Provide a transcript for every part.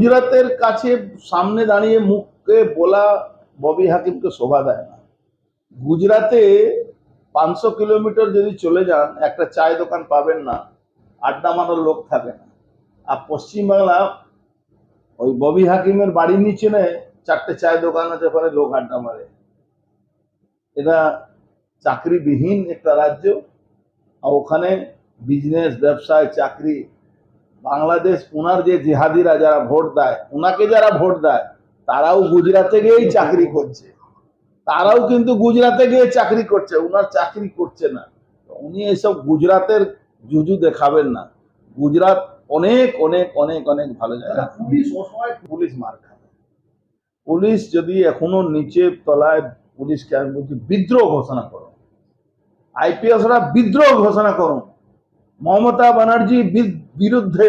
গুজরাতের কাছে সামনে দাঁড়িয়ে মুখে বলা ববি হাকিমকে শোভা দেয় না। গুজরাতে পাঁচশো কিলোমিটার যদি চলে যান, একটা চায় দোকান পাবেন না, আড্ডা মারার লোক থাকে না। আর পশ্চিমবাংলা ওই ববি হাকিমের বাড়ির নিচে চারটে চায় দোকান আছে, ওখানে লোক আড্ডা মারে। এটা চাকরিবিহীন একটা রাজ্য, আর ওখানে বিজনেস ব্যবসায়, চাকরি বাংলাদেশ ওনার যে জিহাদিরা যারা ভোট দেয় ওনাকে যারা ভোট দেয় তারাও গুজরাটে গিয়েই চাকরি করছে। তারাও কিন্তু গুজরাটে গিয়ে চাকরি করছে ওনার চাকরি করছে না। উনি এসব গুজরাটের জুজু দেখাবেন না। গুজরাট অনেক অনেক অনেক অনেক ভালো জায়গা। পুলিশ মার খাবে পুলিশ যদি এখনও নিচে তলায় পুলিশকে আমি বলছি বিদ্রোহ ঘোষণা করো। আইপিএসরা বিদ্রোহ ঘোষণা করুন। মমতা ব্যানার্জি বিরুদ্ধে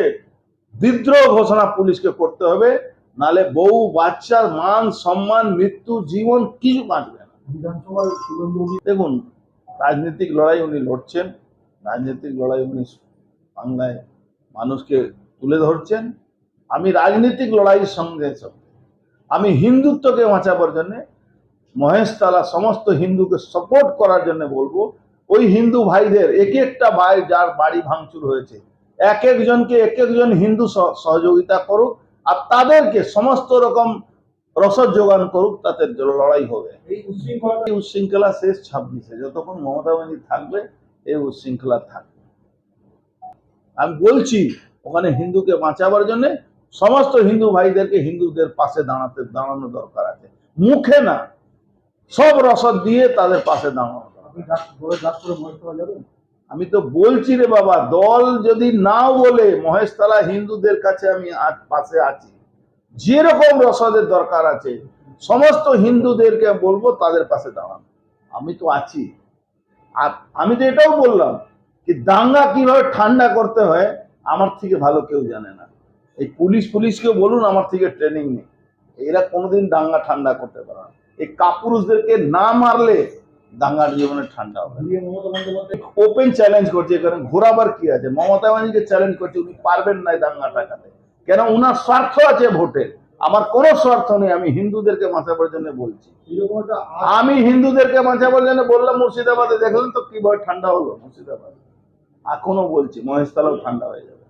বিদ্রোহ ঘোষণা পুলিশকে করতে হবে নালে বউ বাচ্চার মান সম্মান মৃত্যু জীবন কিছু বাঁচবে না। দেখুন রাজনৈতিক লড়াই উনি লড়ছেন রাজনৈতিক লড়াই উনি বাংলায় মানুষকে তুলে ধরছেন। আমি রাজনৈতিক লড়াইয়ের সঙ্গে সঙ্গে আমি হিন্দুত্বকে বাঁচাবার জন্য মহেশতলা সমস্ত হিন্দুকে সাপোর্ট করার জন্য বলব ওই হিন্দু ভাইদের এক একটা ভাই যার বাড়ি ভাঙচুর হয়েছে। এক একজনকে এক একজন হিন্দু সহযোগিতা করুক আর তাদেরকে সমস্ত রকম রসদ যোগান করুক তাতে লড়াই হবে। এই উচ্ছৃঙ্খলা উচ্ছৃঙ্খলা শেষ ছাব্বিশে। যতক্ষণ মমতা ব্যানার্জি থাকবে এই উচ্ছৃঙ্খলা থাকবে। আমি বলছি ওখানে হিন্দুকে বাঁচাবার জন্য সমস্ত হিন্দু ভাইদেরকে হিন্দুদের পাশে দাঁড়াতে দাঁড়ানো দরকার আছে। মুখে না সব রসদ দিয়ে তাদের পাশে দাঁড়ানো। আমি তো বলছি রে বাবা, দল যদি নাও বলে মহেশতলা হিন্দুদের কাছে আমি পাশে আছি। যেরকম রসদের দরকার আছে, সমস্ত হিন্দুদেরকে বলব তাদের পাশে দাঁড়ান। আমি তো আছি। আর আমি তো এটাও বললাম কি, দাঙ্গা কীভাবে ঠান্ডা করতে হয়, আমার থেকে ভালো কেউ জানে না। এই পুলিশ পুলিশকে বলুন, আমার থেকে ট্রেনিং নেই এরা কোনোদিন দাঙ্গা ঠান্ডা করতে পারে না। এই কাপুরুষদেরকে না মারলে দাঙ্গার জীবনে ঠান্ডা হবে। ওপেন চ্যালেঞ্জ করছে এখানে ঘোরাবার কি আছে? মমতা ব্যানার্জিকে চ্যালেঞ্জ করছে উনি পারবেন না দাঙ্গা টাকাতে কেন? উনার স্বার্থ আছে ভোটে। আমার কোনো স্বার্থ নেই আমি হিন্দুদেরকে বাঁচাবার জন্য বলছি। আমি হিন্দুদেরকে বাঁচাবার জন্য বললাম মুর্শিদাবাদে। দেখলেন তো কীভাবে ঠান্ডা হলো মুর্শিদাবাদ। এখনও বলছি মহেশতলাও ঠান্ডা হয়ে যাবে।